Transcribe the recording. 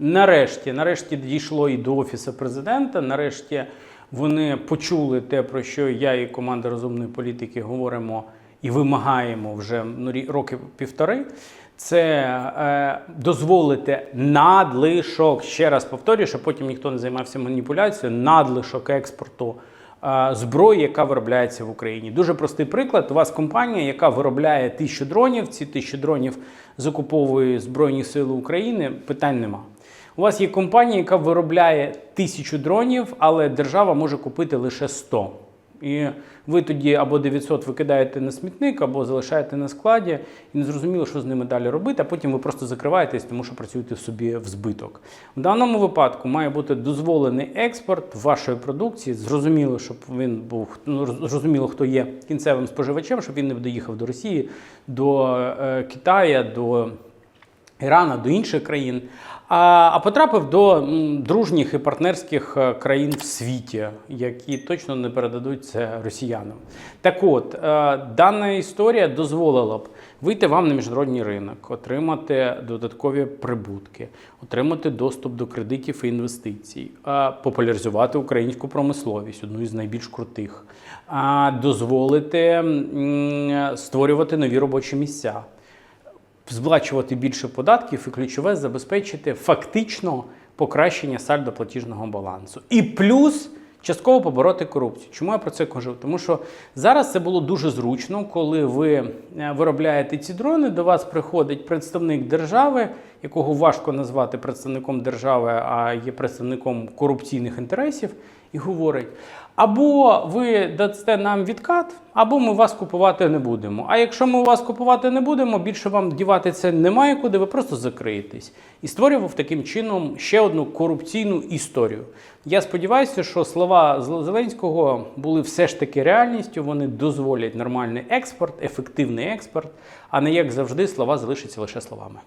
Нарешті, нарешті дійшло і до офісу президента. Нарешті вони почули те, про що я і команда розумної політики говоримо і вимагаємо вже ну, роки півтори. Це е, дозволити надлишок. Ще раз повторюю, щоб потім ніхто не займався маніпуляцією, надлишок експорту зброї, яка виробляється в Україні. Дуже простий приклад. У вас компанія, яка виробляє тисячу дронів. Ці тисячі дронів закуповує Збройні Сили України. Питань нема. У вас є компанія, яка виробляє тисячу дронів, але держава може купити лише 100. І ви тоді або 900 викидаєте на смітник, або залишаєте на складі, і не зрозуміло, що з ними далі робити, а потім ви просто закриваєтесь, тому що працюєте собі в збиток. В даному випадку має бути дозволений експорт вашої продукції. Зрозуміло, щоб він був ну, зрозуміло, хто є кінцевим споживачем, щоб він не доїхав до Росії, до е, Китая, до Ірана, до інших країн, а, потрапив до дружніх і партнерських е, країн в світі, які точно не передадуть це росіянам. Так от, е, дана історія дозволила б вийти вам на міжнародний ринок, отримати додаткові прибутки, отримати доступ до кредитів і інвестицій, е, популяризувати українську промисловість, одну із найбільш крутих, дозволити створювати нові робочі місця сплачувати більше податків і ключове забезпечити фактично покращення сальдо платіжного балансу. І плюс частково побороти корупцію. Чому я про це кажу? Тому що зараз це було дуже зручно, коли ви е, виробляєте ці дрони, до вас приходить представник держави, якого важко назвати представником держави, а є представником корупційних інтересів, і говорить. Або ви дасте нам відкат, або ми вас купувати не будемо. А якщо ми вас купувати не будемо, більше вам дівати це немає куди, ви просто закриєтесь. І створював таким чином ще одну корупційну історію. Я сподіваюся, що слова Зел- Зеленського були все ж таки реальністю. Вони дозволять нормальний експорт, ефективний експорт, а не як завжди слова залишаться лише словами.